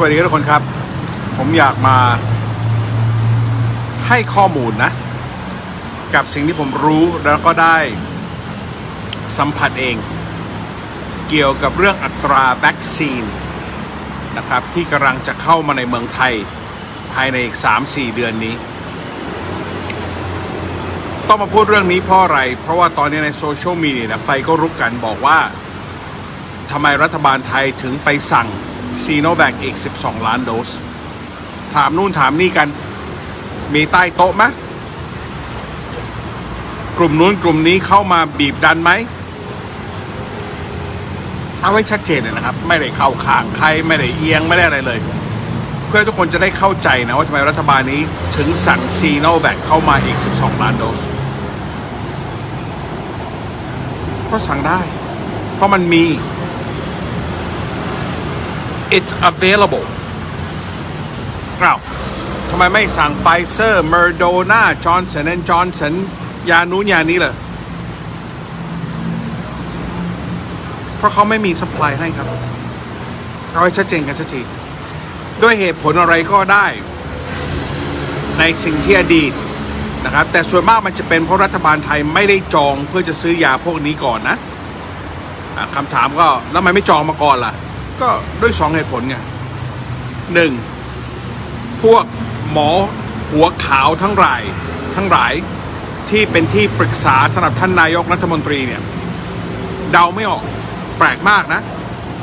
สวัสดีทุกคนครับ ผมอยากมาให้ข้อมูลนะ กับสิ่งที่ผมรู้แล้วก็ได้สัมผัสเอง เกี่ยวกับเรื่องอัตราวัคซีนนะครับ ที่กำลังจะเข้ามาในเมืองไทยภายในอีก 3-4 เดือนนี้ ต้องมาพูดเรื่องนี้เพราะอะไร เพราะว่าตอนนี้ในโซเชียลมีเดียนะไฟก็รุกกันบอกว่าทำไมรัฐบาลไทยถึงไปสั่ง ซีโนแวคอีก 12 ล้านโดส ถามนู่นถามนี่กัน มีใต้โต๊ะไหมกลุ่มนู้นกลุ่มนี้เข้ามาบีบดันไหมเอาไว้ชัดเจนเลยนะครับ ไม่ได้เข้าข้างใครไม่ได้เอียงไม่ได้อะไรเลย เพื่อทุกคนจะได้เข้าใจนะว่าทำไมรัฐบาลนี้ถึงสั่งซีโนแวคเข้ามาอีก 12 ล้านโดสเพราะสั่งได้ เพราะมันมี it's available อ้าวทำไมไม่สั่งไฟเซอร์เมอร์โดนาจอร์นสันแอนจอร์นสันยานู้นยานี้เลยเพราะเขาไม่มีสปายให้ครับ เอาให้ชัดเจนกันชัดทีด้วยเหตุผลอะไรก็ได้ ในสิ่งที่อดีตนะครับ แต่ส่วนมากมันจะเป็นเพราะรัฐบาลไทยไม่ได้จองเพื่อจะซื้อยาพวกนี้ก่อนนะะคำถามก็แล้วทำไมไม่จองมาก่อนล่ะ ก็ด้วยสองเหตุผลไงหนึ่งพวกหมอหัวขาวทั้งหลาย ทั้งหลายที่เป็นที่ปรึกษาสำหรับท่านนายกรัฐมนตรีเนี่ย เดาไม่ออกแปลกมากนะ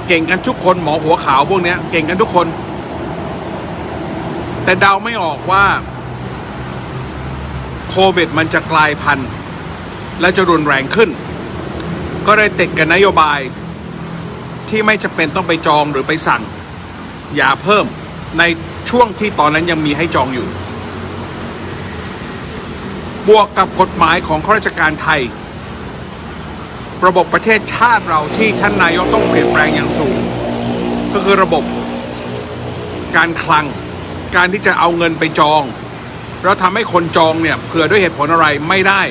เก่งกันทุกคนหมอหัวขาวพวกเนี้ย เก่งกันทุกคน แต่เดาไม่ออกว่าโควิดมันจะกลายพันธุ์ และจะรุนแรงขึ้น ก็เลยติดกันนโยบาย ที่ไม่จะเป็นต้องไปจองหรือไปสั่ง อย่าเพิ่มในช่วงที่ตอนนั้นยังมีให้จองอยู่ บวกกับกฎหมายของข้าราชการไทย ระบบประเทศชาติเราที่ท่านนายกต้องเปลี่ยนแปลงอย่างสูง ก็คือระบบ การคลัง การที่จะเอาเงินไปจอง แล้วทำให้คนจองเนี่ยเผื่อด้วยเหตุผลอะไรไม่ได้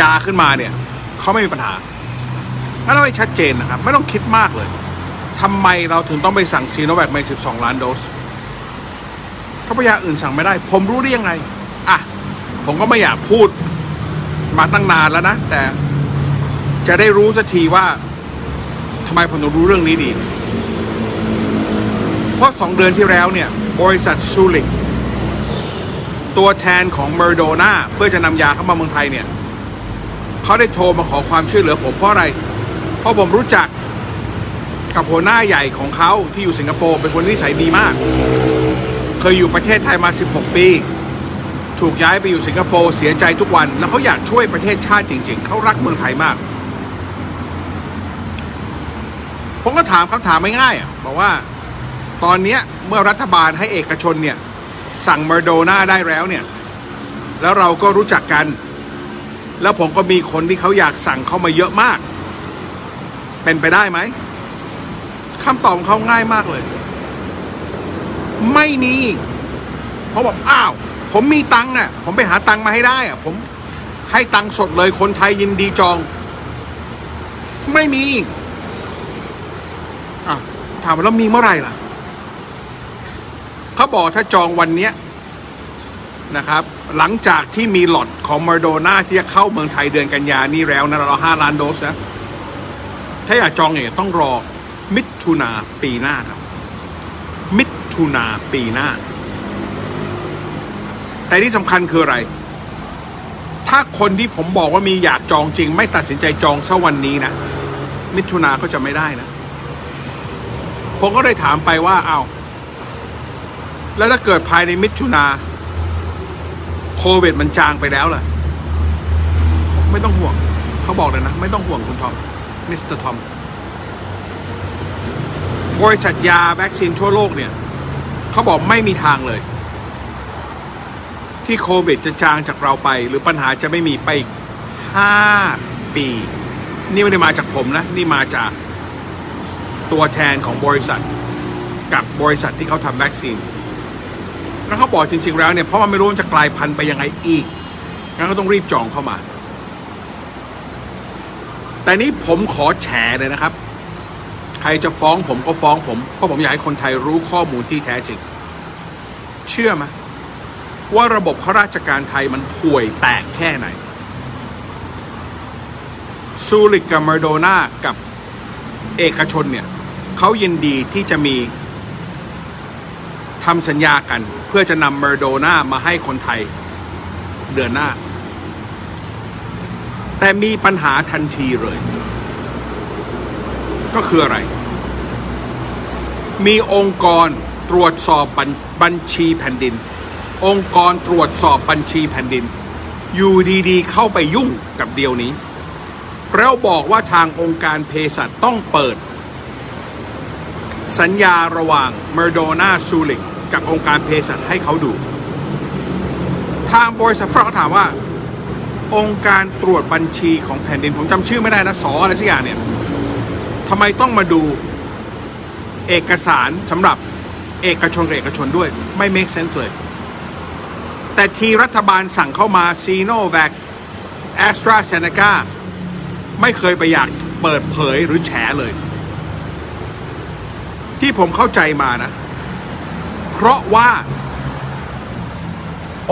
ยาขึ้นมาเนี่ยเขาไม่มีปัญหา ถ้าเราให้ชัดเจนนะครับ ไม่ต้องคิดมากเลยทำไมเราถึงต้องไปสั่งซีโนแวคมา12 ล้านโดสถ้าพยาอื่นสั่งไม่ได้ ผมรู้ได้ยังไง อะ ผมก็ไม่อยากพูดมาตั้งนานแล้วนะ แต่จะได้รู้สักทีว่าทำไมผมถึงรู้เรื่องนี้ดี เพราะสองเดือนที่แล้วเนี่ย บริษัทซูลิกตัวแทนของเมอร์โดนาเพื่อจะนำยาเข้ามาเมืองไทยเนี่ย เขาได้โทรมาขอความช่วยเหลือผมเพราะอะไร ราะผมรู้จักกับหัวหน้าใหญ่ของเขาที่อยู่สิงคโปร์เป็นคนนิสัยดีมาก เคยอยู่ประเทศไทยมา 16 ปี ถูกย้ายไปอยู่สิงคโปร์เสียใจทุกวัน แล้วเขาอยากช่วยประเทศชาติจริง ๆ เขารักเมืองไทยมาก ผมก็ถามคำถามไม่ง่ายอะบอกว่าตอนนี้เมื่อรัฐบาลให้เอกชนเนี่ย สั่งมอร์โดนาได้แล้วเนี่ย แล้วเราก็รู้จักกัน แล้วผมก็มีคนที่เขาอยากสั่งเข้ามาเยอะมาก เป็นไปได้ไหมคำตอบของเขาง่ายมากเลย ไม่มีเขาบอกอ้าว ผมมีตังค์อะ ผมไปหาตังค์มาให้ได้อะ ผมให้ตังค์สดเลยคนไทยยินดีจอง ไม่มีอะถามว่าแล้วมีเมื่อไหร่ล่ะเขาบอกถ้าจองวันเนี้ยนะครับ หลังจากที่มีหลอดของมาโดนาที่จะเข้าเมืองไทยเดือนกันยานี้แล้วนะเราห้าล้านโดสนะ ถ้าอยากจองเนี่ยต้องรอมิถุนาปีหน้าครับ มิถุนาปีหน้า แต่ที่สำคัญคืออะไร ถ้าคนที่ผมบอกว่ามีอยากจองจริง ไม่ตัดสินใจจองซะวันนี้นะ มิถุนาก็จะไม่ได้นะ ผมก็ได้ถามไปว่าเอา้าแล้วถ้าเกิดภายในมิถุนาโควิดมันจางไปแล้วล่ะ ไม่ต้องห่วง เขาบอกเลยนะ ไม่ต้องห่วงคุณทอม มิสเตอร์ทอมบริษัทยาวัคซีนทั่วโลกเนี่ยเขาบอกไม่มีทางเลย ที่โควิดจะจางจากเราไป หรือปัญหาจะไม่มีไปอีกห้าปี นี่ไม่ได้มาจากผมนะ นี่มาจากตัวแทนของบริษัท กับบริษัทที่เขาทำวัคซีนแล้วเขาบอกจริง ๆ แล้วเนี่ยเพราะมันไม่รู้มันจะกลายพันธุ์ไปยังไงอีกงั้นก็ต้องรีบจองเข้ามา แต่นี้ผมขอแฉเลยนะครับ ใครจะฟ้องผมก็ฟ้องผม เพราะผมอยากให้คนไทยรู้ข้อมูลที่แท้จริง เชื่อไหมว่าระบบข้าราชการไทยมันห่วยแตกแค่ไหน ซูริกกับมาโดนากับเอกชนเนี่ยเขายินดีที่จะมีทำสัญญากัน เพื่อจะนำมาโดนามาให้คนไทยเดือนหน้า แต่มีปัญหาทันทีเลย ก็คืออะไร มีองค์กรตรวจสอบบัญบัญชีแผ่นดิน องค์กรตรวจสอบบัญชีแผ่นดิน อยู่ดีๆ เข้าไปยุ่งกับเดียวนี้ แล้วบอกว่าทางองค์การเภสัชต้องเปิด สัญญาระหว่างเมอร์โดนาซูลิกกับองค์การเภสัชให้เขาดู ทางบริษัทฝรั่งก็ถามว่า องค์การตรวจบัญชีของแผ่นดินผมจำชื่อไม่ได้นะสออะไรสักอย่างเนี่ยทำไมต้องมาดูเอกสารสำหรับเอกชนเอกชนด้วยไม่ make sense เลยแต่ทีรัฐบาลสั่งเข้ามาซีโนแวคแอสตราเซเนกาไม่เคยไปอยากเปิดเผยหรือแฉเลย ที่ผมเข้าใจมานะ เพราะว่า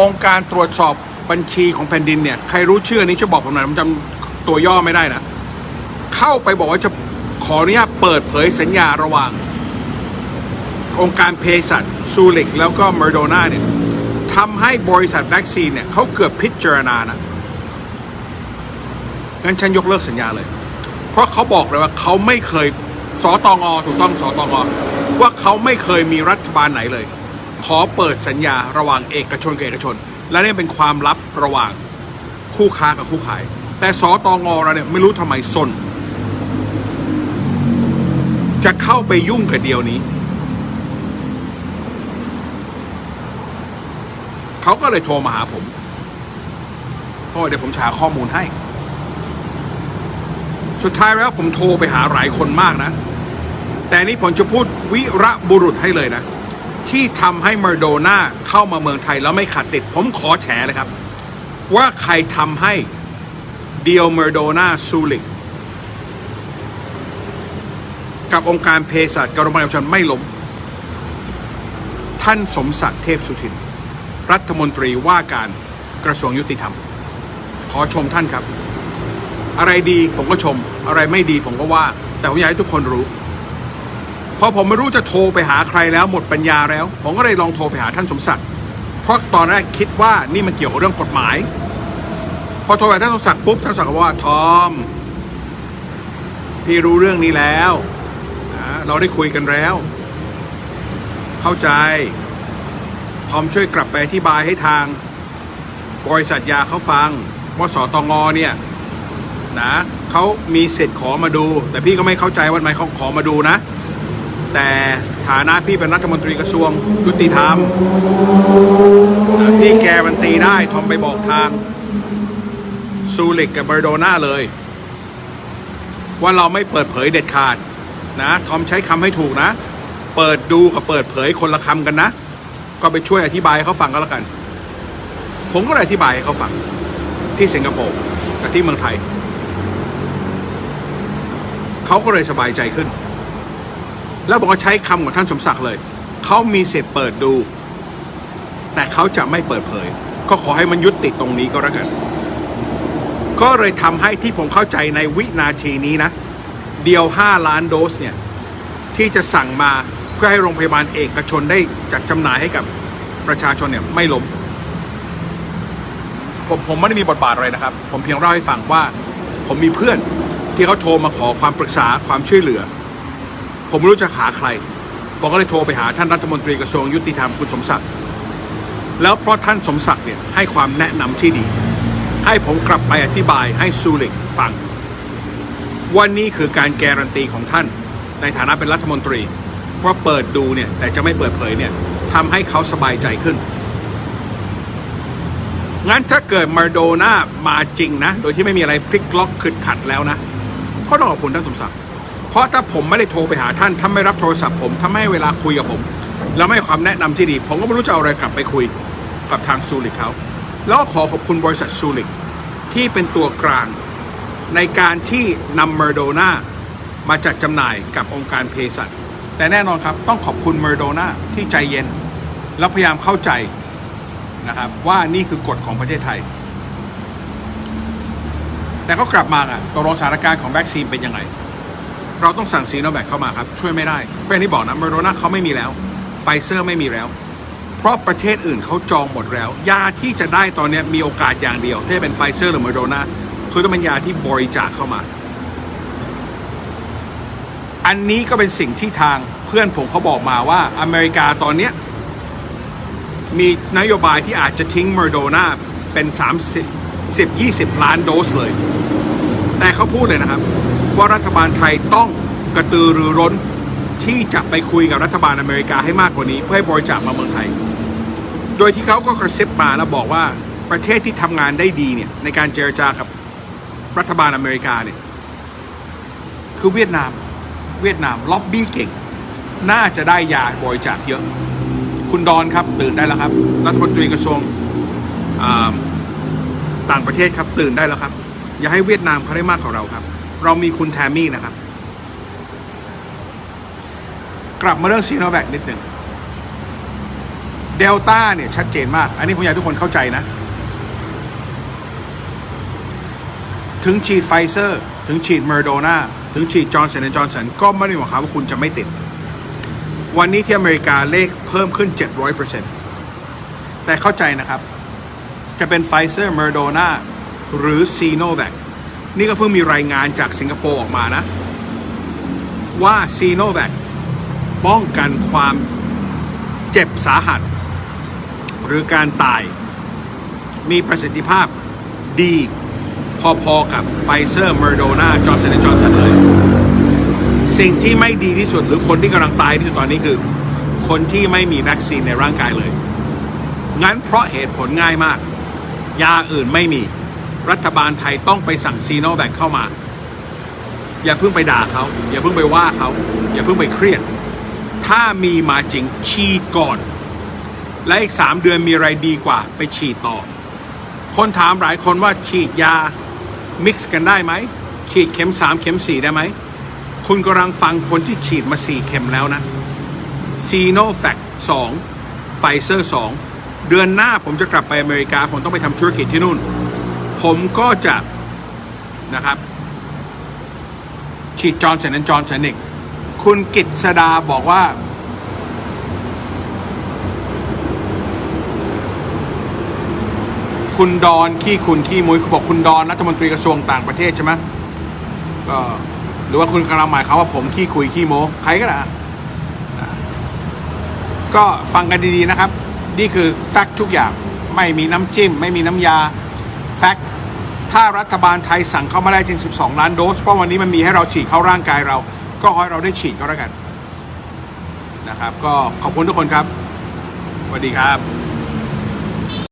องค์การตรวจสอบ บัญชีของแผ่นดินเนี่ย ใครรู้ชื่อนี้ช่วยบอกผมหน่อยผมจำตัวย่อไม่ได้นะ เข้าไปบอกว่าจะขออนุญาตเปิดเผยสัญญาระหว่าง องค์การเภสัชซูลิกแล้วก็เมอร์โดนาเนี่ยทำให้บริษัทวัคซีนเนี่ยเขาเกือบพิจารณานะงั้นฉันยกเลิกสัญญาเลย เพราะเขาบอกเลยว่าเขาไม่เคยสตงถูกต้องสตงว่าเขาไม่เคยมีรัฐบาลไหนเลย ขอเปิดสัญญาระหว่างเอกชนกับเอกชน และนี่เป็นความลับระหว่างคู่ค้ากับคู่ขาย แต่สตงเราเนี่ยไม่รู้ทำไมสน จะเข้าไปยุ่งกับเดียวนี้ เขาก็เลยโทรมาหาผมเพราะว่าเดี๋ยวผมหาข้อมูลให้ สุดท้ายแล้วผมโทรไปหาหลายคนมากนะ แต่นี่ผมจะพูดวิระบุรุษให้เลยนะ ที่ทำให้เมอร์โดนาเข้ามาเมืองไทยแล้วไม่ขาดติด ผมขอแฉเลยครับ ว่าใครทำให้เดียวเมอร์โดนาซูลิกกับองค์การเภสัชกับโรงพยาชนไม่ล้ม ท่านสมศักดิ์เทพสุทิน รัฐมนตรีว่าการกระทรวงยุติธรรม ขอชมท่านครับ อะไรดีผมก็ชม อะไรไม่ดีผมก็ว่า แต่ผมอยากให้ทุกคนรู้ พราะผมไม่รู้จะโทรไปหาใครแล้วหมดปัญญาแล้ว ผมก็เลยลองโทรไปหาท่านสมศักดิ์เพราะตอนแรกคิดว่านี่มันเกี่ยวกับเรื่องกฎหมาย พอโทรไปท่านสมศักดิ์ปุ๊บท่านสมศักดิ์บอกว่าทอมพี่รู้เรื่องนี้แล้วเราได้คุยกันแล้ว เข้าใจทอมช่วยกลับไปอธิบายให้ทาง บริษัทยาเขาฟังว่าสตงเนี่ยนะเขามีเสิทธิ์ขอมาดู แต่พี่ก็ไม่เข้าใจว่าทำไมเขาขอมาดูนะ แต่ฐานะพี่เป็นรัฐมนตรีกระทรวงยุติธรรมพี่แกมันตีได้ทอมไปบอกทางซูลิกกับเบอร์โดนาเลย ว่าเราไม่เปิดเผยเด็ดขาดนะทอมใช้คำให้ถูกนะ เปิดดูกับเปิดเผยคนละคำกันนะ ก็ไปช่วยอธิบายเขาฟังก็แล้วกัน ผมก็เลยอธิบายให้เขาฟังที่สิงคโปร์กับที่เมืองไทย เขาก็เลยสบายใจขึ้น แล้วบอกว่าใช้คำของท่านสมศักดิ์เลย เขามีสิทธิ์เปิดดู แต่เขาจะไม่เปิดเผย ก็ขอให้มันยุติตรงนี้ก็แล้วกัน ก็เลยทำให้ที่ผมเข้าใจในวินาทีนี้นะ เดียว 5 ล้านโดสเนี่ย ที่จะสั่งมาเพื่อให้โรงพยาบาลเอกชนได้จัดจำหน่ายให้กับประชาชนเนี่ยไม่ล้มผมผมไม่ได้มีบทบาทอะไรนะครับ ผมเพียงเล่าให้ฟังว่า ผมมีเพื่อนที่เขาโทรมาขอความปรึกษาความช่วยเหลือ ผมไม่รู้จะหาใคร ผมก็เลยโทรไปหาท่านรัฐมนตรีกระทรวงยุติธรรมคุณสมศักดิ์แล้วเพราะท่านสมศักดิ์เนี่ยให้ความแนะนำที่ดี ให้ผมกลับไปอธิบายให้ซูลิกฟังว่านี่คือการแการันตีของท่าน ในฐานะเป็นรัฐมนตรี ว่าเปิดดูเนี่ยแต่จะไม่เปิดเผยเนี่ยทำให้เขาสบายใจขึ้น งั้นถ้าเกิดมาโดนามาจริงนะ โดยที่ไม่มีอะไรพลิกล็อกขึ้นขัดแล้วนะ ก็ต้องขอบคุณท่านสมศักดิ์ เพราะถ้าผมไม่ได้โทรไปหาท่านท่านไม่รับโทรศัพท์ผมถ้านไม่ให้เวลาคุยกับผมแล้วไม่ความแนะนำที่ดี ผมก็ไม่รู้จะเอาอะไรกลับไปคุยกับทางซูริกเขาแล้วขอขอบคุณบริษัทซูริกที่เป็นตัวกลาง ในการที่นำเมอร์โดนามาจัดจำหน่ายกับองค์การเภสัชแต่แน่นอนครับต้องขอบคุณเมอร์โดนาที่ใจเย็น แล้วพยายามเข้าใจนะครับว่านี่คือกฎของประเทศไทย แต่ก็กลับมาอะตกลงสถานการณ์ของวัคซีนเป็นยังไง เราต้องสั่งซีโนแวคเข้ามาครับ ช่วยไม่ได้เพราะอย่างที่บอกนะมอร์โดนาเขาไม่มีแล้วไฟเซอร์ไม่มีแล้ว เพราะประเทศอื่นเขาจองหมดแล้ว ยาที่จะได้ตอนนี้มีโอกาสอย่างเดียวที่เป็นไฟเซอร์หรือมอร์โดนาคือต้องเป็นยาที่บริจาคเข้ามา อันนี้ก็เป็นสิ่งที่ทางเพื่อนผมเขาบอกมาว่าอเมริกาตอนเนี้มีนโยบายที่อาจจะทิ้งมอร์โดนาเป็น 30 10 20 ล้านโดสเลย แต่เขาพูดเลยนะครับ ว่ารัฐบาลไทยต้องกระตือรือร้นที่จะไปคุยกับรัฐบาลอเมริกาให้มากกว่านี้ เพื่อให้บริจาคมาเมืองไทย โดยที่เขาก็กระซิบมาแล้วบอกว่าประเทศที่ทำงานได้ดีเนี่ยในการเจรจากับรัฐบาลอเมริกาเนี่ยคือเวียดนาม เวียดนามล็อบบี้เก่ง น่าจะได้ยาบริจาคเยอะ คุณดอนครับตื่นได้แล้วครับ รัฐมนตรีกระทรวงต่างประเทศครับตื่นได้แล้วครับ อย่าให้เวียดนามเขาได้มากกว่าเราครับ เรามีคุณแทมมี่นะครับ กลับมาเรื่องซีโนแวคนิดหนึ่งเดลต้าเนี่ย ชัดเจนมาก อันนี้ผมอยากทุกคนเข้าใจนะ ถึงฉีดไฟเซอร์ ถึงฉีดเมอร์โดนาถึงฉีดจอร์นสันจอร์นสันก็ไม่ได้หมายความว่าคุณจะไม่ติด วันนี้ที่อเมริกาเลขเพิ่มขึ้น 700%แต่เข้าใจนะครับ จะเป็นไฟเซอร์เมอร์โดนาหรือซีโนแวค นี่ก็เพิ่งมีรายงานจากสิงคโปร์ออกมานะ ว่าซีโนแวคป้องกันความเจ็บสาหัส หรือการตาย มีประสิทธิภาพดีพอๆกับไฟเซอร์เมอร์โดนาจอร์นสันจอร์นสันเลย สิ่งที่ไม่ดีที่สุดหรือคนที่กำลังตายที่สุดตอนนี้คือ คนที่ไม่มีวัคซีนในร่างกายเลย งั้นเพราะเหตุผลง่ายมาก ยาอื่นไม่มี รัฐบาลไทยต้องไปสั่งซีโนแวคเข้ามา อย่าเพิ่งไปด่าเขา อย่าเพิ่งไปว่าเขา อย่าเพิ่งไปเครียด ถ้ามีมาจริงฉีดก่อน และอีกสามเดือนมีอะไรดีกว่าไปฉีดต่อ คนถามหลายคนว่าฉีดยา มิกซ์กันได้ไหม ฉีดเข็มสามเข็มสี่ได้ไหม คุณกำลังฟังคนที่ฉีดมาสี่เข็มแล้วนะซีโนแฟคสองไฟเซอร์สองเดือนหน้าผมจะกลับไปอเมริกา ผมต้องไปทำธุรกิจที่นู่น ผมก็จะนะครับ ฉีดจอร์นสันจอร์นสันอีกคุณกิตสดาบอกว่า คุณดอนขี้คุณขี้มุ้ยเขาบอกคุณดอนรัฐมนตรีกระทรวงต่างประเทศใช่ไหมก็หรือว่าคุณกำลังหมายเขาว่าผมขี้คุยขี้โม้ใครก็ได้ก็ฟังกันดีๆนะครับ นี่คือแฟกทุกอย่างไม่มีน้ำจิ้ม ไม่มีน้ำยา แฟกต์ถ้ารัฐบาลไทยสั่งเข้ามาได้จริง 12 ล้านโดส เพราะวันนี้มันมีให้เราฉีดเข้าร่างกายเรา ก็ขอให้เราได้ฉีดก็แล้วกันนะครับ ก็ขอบคุณทุกคนครับสวัสดีครับ